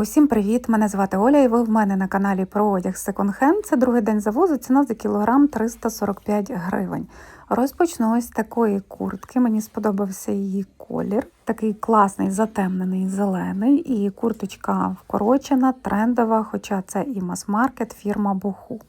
Усім привіт! Мене звати Оля, і ви в мене на каналі про одяг секонд-хенд. Це другий день завозу, ціна за кілограм 345 гривень. Розпочну ось такої куртки. Мені сподобався її колір. Такий класний, затемнений, зелений. І курточка вкорочена, трендова, хоча це і мас-маркет, фірма Буху.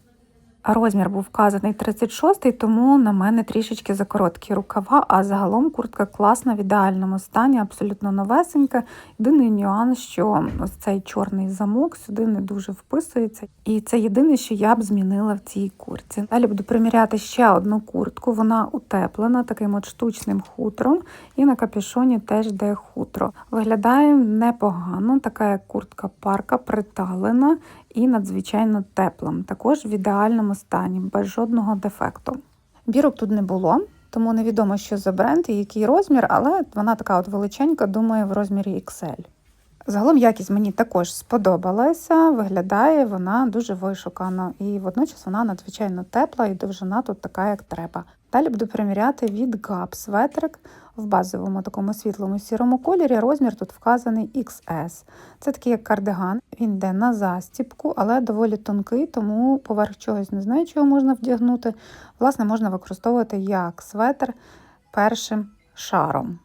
Розмір був вказаний 36, тому на мене трішечки закороткі рукава, а загалом куртка класна в ідеальному стані, абсолютно новесенька. Єдиний нюанс, що ось цей чорний замок сюди не дуже вписується. І це єдине, що я б змінила в цій куртці. Далі буду приміряти ще одну куртку. Вона утеплена таким от штучним хутром, і на капюшоні теж де хутро. Виглядає непогано, така як куртка парка, приталена і надзвичайно теплим. Також в ідеальному стані, без жодного дефекту. Бірок тут не було, тому невідомо, що за бренд і який розмір, але вона така от величенька, думаю, в розмірі XL. Загалом якість мені також сподобалася, виглядає вона дуже вишукано, і водночас вона надзвичайно тепла і довжина тут така, як треба. Далі буду приміряти від Gap светрик в базовому такому світлому сірому кольорі. Розмір тут вказаний XS. Це такий як кардиган, він йде на застіпку, але доволі тонкий, тому поверх чогось не знаю, чого можна вдягнути. Власне, можна використовувати як светр першим шаром.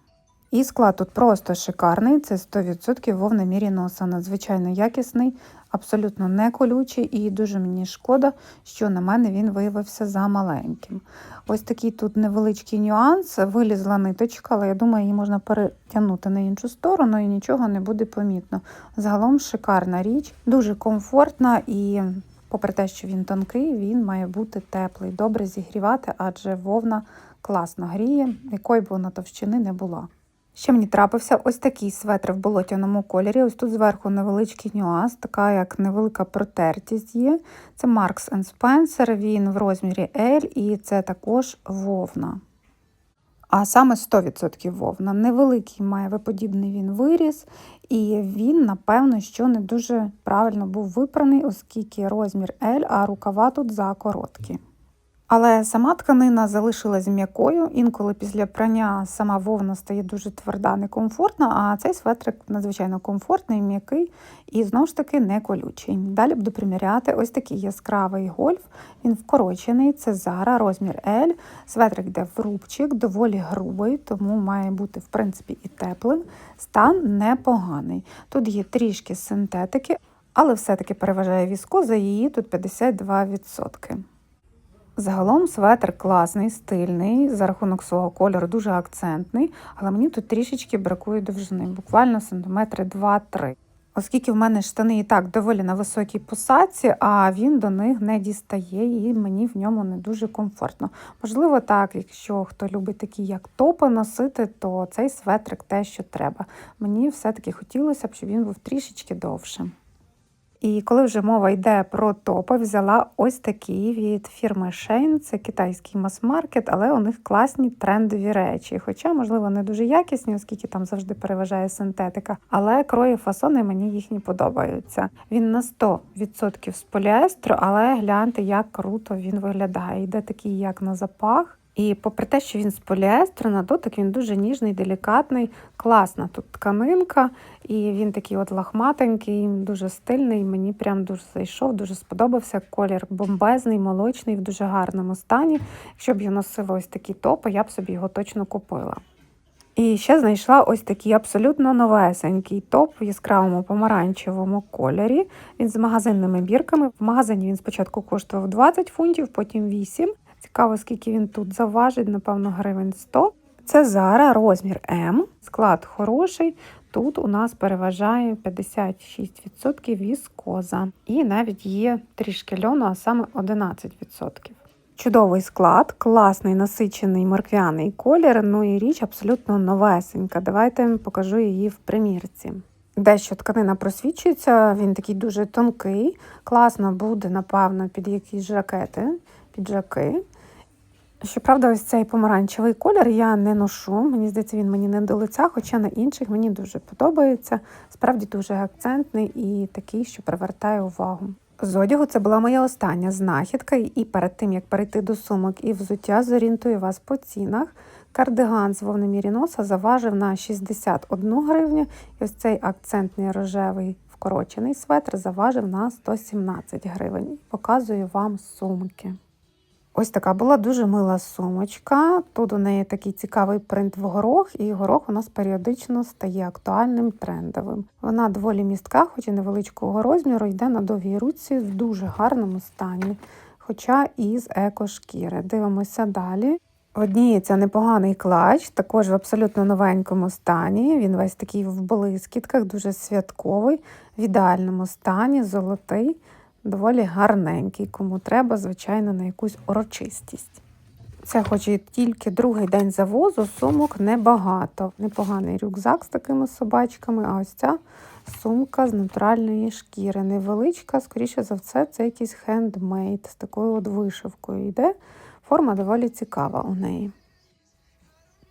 І склад тут просто шикарний, це 100% вовна міріноса, надзвичайно якісний, абсолютно не колючий, і дуже мені шкода, що на мене він виявився за маленьким. Ось такий тут невеличкий нюанс, вилізла ниточка, але я думаю, її можна перетягнути на іншу сторону і нічого не буде помітно. Загалом шикарна річ, дуже комфортна і. Попри те, що він тонкий, він має бути теплий, добре зігрівати, адже вовна класно гріє, якої б вона товщини не була. Ще мені трапився ось такий светр в болотяному кольорі. Ось тут зверху невеличкий нюанс, така як невелика протертість є. Це Marks Spencer, він в розмірі L і це також вовна. А саме 100% вовна. Невеликий має виподібний він виріс, і він, напевно, що не дуже правильно був випраний, оскільки розмір L, а рукава тут закороткі. Але сама тканина залишилась м'якою. Інколи після прання сама вовна стає дуже тверда, некомфортна, а цей светрик надзвичайно комфортний, м'який і знову ж таки не колючий. Далі буду приміряти ось такий яскравий гольф. Він вкорочений, це Zara, розмір L. Светрик йде в рубчик, доволі грубий, тому має бути, в принципі, і теплим. Стан непоганий. Тут є трішки синтетики, але все-таки переважає віскоза, її тут 52%. Загалом светр класний, стильний, за рахунок свого кольору дуже акцентний, але мені тут трішечки бракує довжини, буквально сантиметри 2-3. Оскільки в мене штани і так доволі на високій посадці, а він до них не дістає, і мені в ньому не дуже комфортно. Можливо, так, якщо хто любить такі, як топи носити, то цей светрик те, що треба. Мені все-таки хотілося б, щоб він був трішечки довшим. І коли вже мова йде про топи, взяла ось такі від фірми Shein. Це китайський мас-маркет, але у них класні трендові речі. Хоча, можливо, не дуже якісні, оскільки там завжди переважає синтетика. Але крої фасони мені їхні подобаються. Він на 100% з поліестру, але гляньте, як круто він виглядає. Йде такий, як на запах. І попри те, що він з поліестру, на дотик він дуже ніжний, делікатний, класна тут тканинка, і він такий от лахматенький, дуже стильний. Мені прям дуже зайшов, дуже сподобався. Колір бомбезний, молочний, в дуже гарному стані. Якщо б я носила ось такі топи, я б собі його точно купила. І ще знайшла ось такий абсолютно новесенький топ в яскравому помаранчевому кольорі. Він з магазинними бірками. В магазині він спочатку коштував 20 фунтів, потім 8. Цікаво, скільки він тут заважить, напевно, гривень 100. Це Zara, розмір М. Склад хороший. Тут у нас переважає 56% віскоза. І навіть є трішки льону, а саме 11%. Чудовий склад, класний насичений морквяний колір. Ну і річ абсолютно новесенька. Давайте покажу її в примірці. Дещо тканина просвічується, він такий дуже тонкий. Класно буде, напевно, під якісь жакети, піджаки. Щоправда, ось цей помаранчевий колір я не ношу. Мені здається, він мені не до лиця, хоча на інших мені дуже подобається. Справді дуже акцентний і такий, що привертає увагу. З одягу це була моя остання знахідка, і перед тим як перейти до сумок і взуття, зорієнтую вас по цінах. Кардиган з вовномірі носа заважив на 61 гривню. І ось цей акцентний рожевий в укорочений светр заважив на 117 гривень. Показую вам сумки. Ось така була дуже мила сумочка. Тут у неї такий цікавий принт в горох, і горох у нас періодично стає актуальним трендовим. Вона доволі містка, хоч і невеличкого розміру, йде на довгій руці в дуже гарному стані, хоча і з екошкіри. Дивимося далі. Одніється непоганий клач, також в абсолютно новенькому стані. Він весь такий в блискітках, дуже святковий, в ідеальному стані, золотий, доволі гарненький. Кому треба, звичайно, на якусь урочистість. Це, хоч і тільки другий день завозу, сумок небагато. Непоганий рюкзак з такими собачками, а ось ця сумка з натуральної шкіри. Невеличка, скоріше за все, це якийсь хендмейд з такою от вишивкою йде. Форма доволі цікава у неї.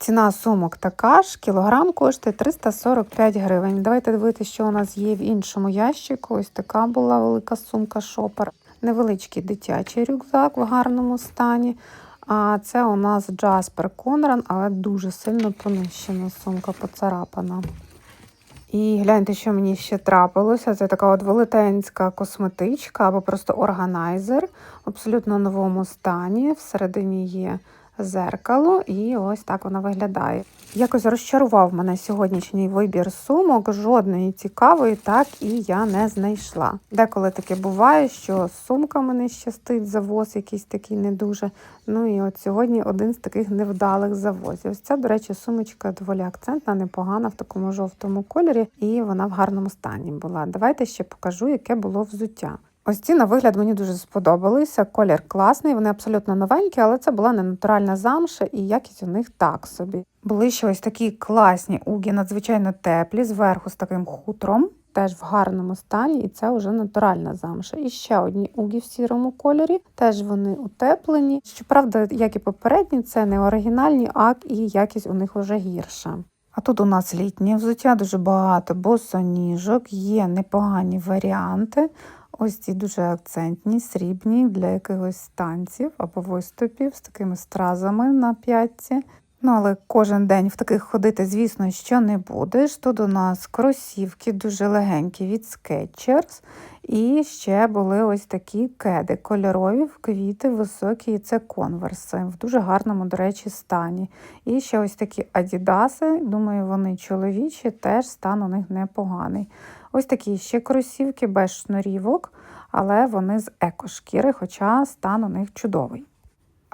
Ціна сумок така ж, кілограм коштує 345 гривень. Давайте дивитися, що у нас є в іншому ящику. Ось така була велика сумка шопер. Невеличкий дитячий рюкзак в гарному стані. А це у нас Jasper Conran, але дуже сильно понищена сумка, поцарапана. І гляньте, що мені ще трапилося. Це така от велетенська косметичка або просто органайзер в абсолютно новому стані. Всередині є зеркало, і ось так вона виглядає. Якось розчарував мене сьогоднішній вибір сумок, жодної цікавої, так і я не знайшла. Деколи таке буває, що з сумками не щастить завоз, якийсь такий не дуже. Ну і от сьогодні один з таких невдалих завозів. Ось ця, до речі, сумочка доволі акцентна, непогана в такому жовтому кольорі, і вона в гарному стані була. Давайте ще покажу, яке було взуття. Ось ці на вигляд мені дуже сподобалися. Колір класний, вони абсолютно новенькі, але це була не натуральна замша і якість у них так собі. Були ще ось такі класні угі, надзвичайно теплі, зверху з таким хутром, теж в гарному стані, і це вже натуральна замша. І ще одні угі в сірому кольорі, теж вони утеплені. Щоправда, як і попередні, це не оригінальні, ак і якість у них вже гірша. А тут у нас літнє взуття, дуже багато босоніжок, є непогані варіанти. Ці ці дуже акцентні, срібні для якихось танців або виступів з такими стразами на п'ятці. Ну, але кожен день в таких ходити, звісно, що не будеш. Тут у нас кросівки дуже легенькі від Skechers. І ще були ось такі кеди кольорові, квіти, високі, і це конверси в дуже гарному, до речі, стані. І ще ось такі адідаси, думаю, вони чоловічі, теж стан у них непоганий. Ось такі ще кросівки без шнурівок, але вони з екошкіри, хоча стан у них чудовий.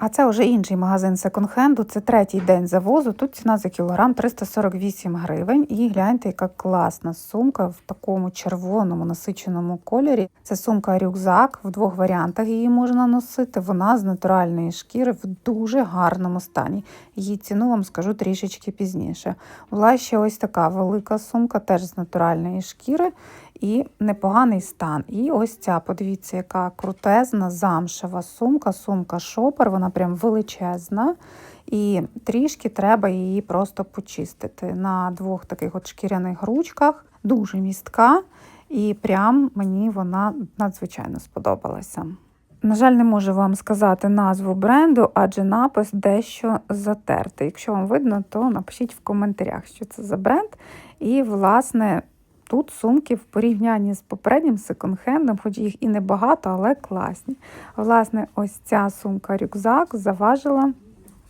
А це вже інший магазин секонд-хенду, це третій день завозу. Тут ціна за кілограм 348 гривень. І гляньте, яка класна сумка в такому червоному насиченому кольорі. Це сумка-рюкзак, в двох варіантах її можна носити. Вона з натуральної шкіри в дуже гарному стані. Її ціну вам скажу трішечки пізніше. Була ще ось така велика сумка, теж з натуральної шкіри. І непоганий стан. І ось ця, подивіться, яка крутезна замшева сумка, сумка шопер, вона прям величезна. І трішки треба її просто почистити на двох таких от шкіряних ручках. Дуже містка, і прям мені вона надзвичайно сподобалася. На жаль, не можу вам сказати назву бренду, адже напис дещо затертий. Якщо вам видно, то напишіть в коментарях, що це за бренд. І, власне, Тут сумки в порівнянні з попереднім секонд-хендом, хоч їх і небагато, але класні. Власне, ось ця сумка-рюкзак заважила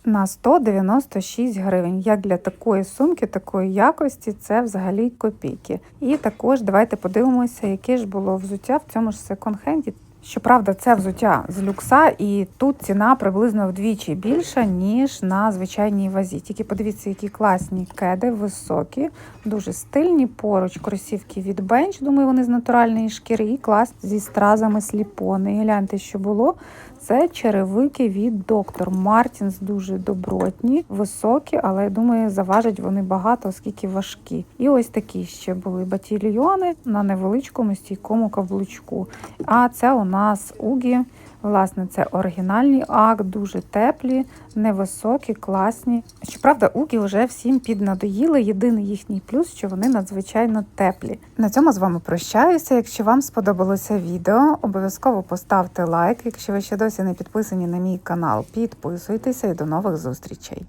на 196 гривень. Як для такої сумки, такої якості, це взагалі копійки. І також давайте подивимося, яке ж було взуття в цьому ж секонд-хенді. Щоправда, це взуття з люкса, і тут ціна приблизно вдвічі більша, ніж на звичайній вазі. Тільки подивіться, які класні кеди, високі, дуже стильні. Поруч кросівки від бенч, думаю, вони з натуральної шкіри, і клас зі стразами сліпони. І гляньте, що було. Це черевики від доктор Мартінс, дуже добротні, високі, але я думаю, заважать вони багато, оскільки важкі. І ось такі ще були батільйони на невеличкому стійкому каблучку. А це у нас угі. Власне, це оригінальний ак, дуже теплі, невисокі, класні. Щоправда, угі вже всім піднадоїли. Єдиний їхній плюс, що вони надзвичайно теплі. На цьому з вами прощаюся. Якщо вам сподобалося відео, обов'язково поставте лайк. Якщо ви ще досі не підписані на мій канал, підписуйтеся і до нових зустрічей.